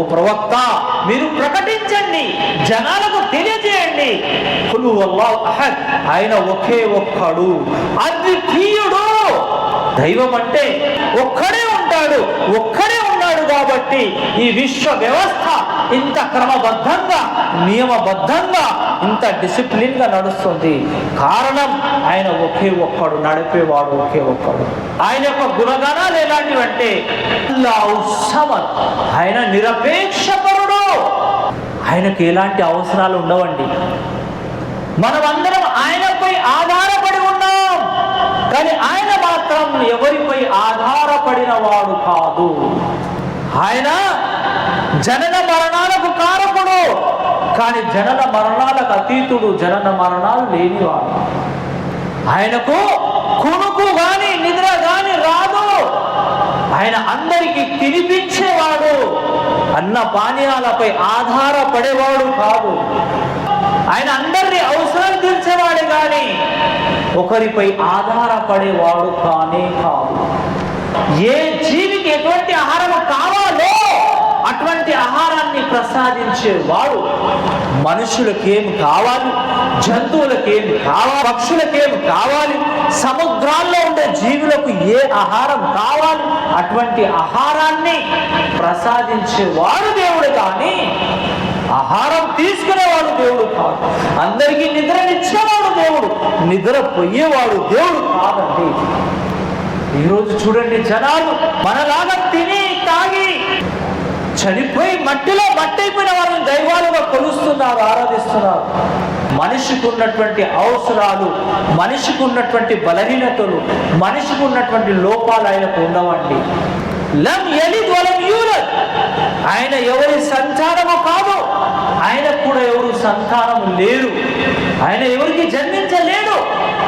ఓ ప్రవక్త మీరు ప్రకటించండి జనాలకు తెలియజేయండి. ఆయన ఒకే ఒక్కడు. అద్వితీయుడు. దైవం అంటే ఒక్కడే ఉంటాడు ఒక్కడే ఉన్నాడు కాబట్టి ఈ విశ్వ వ్యవస్థ ఇంత క్రమబద్ధంగా నియమబద్ధంగా ఇంత డిసిప్లిన్గా నడుస్తుంది. కారణం ఆయన ఒకే ఒక్కడు నడిపేవాడు ఒకే ఒక్కడు. ఆయన యొక్క గుణగణాలు ఎలాంటివంటే సమద్ ఆయన నిరపేక్షపరుడు. ఆయనకు ఎలాంటి అవసరాలు ఉండవండి. మనమందరం ఆయనపై ఆధారపడి ఉన్నాం. కానీ ఆయన మాత్రం ఎవరిపై ఆధారపడిన వాడు కాదు. ఆయన జనన మరణాలకు కారకుడు. కానీ జనన మరణాలకు అతీతుడు జనన మరణాలు లేనివాడు. ఆయనకు కొనుకు గాని నిద్ర గాని రాదు. ఆయన అందరికి తినిపించేవాడు. అన్న పానీయాలపై ఆధారపడేవాడు కాదు. ఆయన అందరినీ అవసరం తీర్చేవాడు కానీ ఒకరిపై ఆధారపడేవాడు కానే కాదు. ఏ జీవికి ఎటువంటి ఆహారం కావాలో అటువంటి ఆహారాన్ని ప్రసాదించేవాడు మనుషులకేం కావాలి? జంతువులకేం కావాలి? పక్షులకేం కావాలి? సముద్రాల్లో ఉండే జీవులకు ఏ ఆహారం కావాలి? అటువంటి ఆహారాన్ని ప్రసాదించేవాడు దేవుడు కానీ ఆహారం తీసుకునేవాడు దేవుడు కాదు. అందరికీ నిద్రనిచ్చేవాడు దేవుడు నిద్ర పోయేవాడు దేవుడు కాదండి. ఈరోజు చూడండి జనాలు మనలాగా చనిపోయి మట్టిలో మట్టి అయిపోయిన వాళ్ళని దైవాలుగా కొలుస్తున్నారు ఆరాధిస్తున్నారు. మనిషికి ఉన్నటువంటి అవసరాలు మనిషికి ఉన్నటువంటి బలహీనతలు మనిషికి ఉన్నటువంటి లోపాలు ఆయనకు ఉండవండి. లం యలిద్ వలం యూలద్. ఆయన ఎవరి సంతానము కాదు ఆయన కూడా ఎవరు సంతానము లేరు. ఆయన ఎవరికి జన్మించలేడు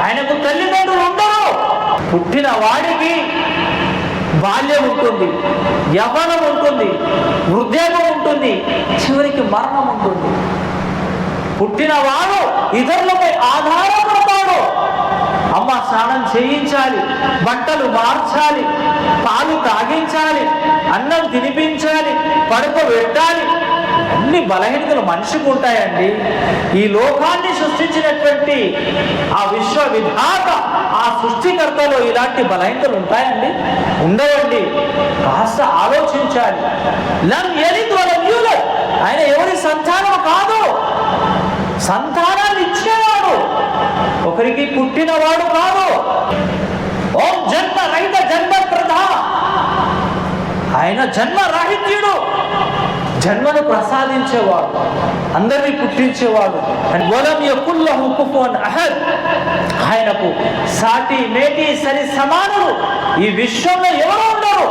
ఆయనకు తల్లిదండ్రులు ఉండరు. పుట్టిన వాడికి బాల్యం ఉంటుంది యవ్వనం ఉంటుంది వృద్ధాపం ఉంటుంది చివరికి మరణం ఉంటుంది. పుట్టినవాడు ఇతరులపై ఆధారపడతాడు. అమ్మ స్నానం చేయించాలి బట్టలు మార్చాలి పాలు తాగించాలి అన్నం తినిపించాలి పడుకోబెట్టాలి అన్ని బలహీనతలు మనిషికి ఉంటాయండి. ఈ లోకాన్ని సృష్టించినటువంటి ఆ విశ్వ విధాత ఆ సృష్టికర్తలో ఇలాంటి బలహీనతలు ఉంటాయండి? ఉండవండి. కాస్త ఆలోచించాలి. లం ఎలిద్ వలం యూలద్ ఆయన ఎవరి సంతానం కాదు. సంతానాన్ని ఇచ్చేవాడు. ఒకరికి పుట్టినవాడు జన్మను ప్రసాదించేవాడు అందరినీ పుట్టించేవాడు. అండ్ వలం యకుల్లహు కుఫువన్ అహద్. ఆయనకు సాటి మేటి సరి సమానులు ఈ విశ్వంలో ఎవరు ఉండరు.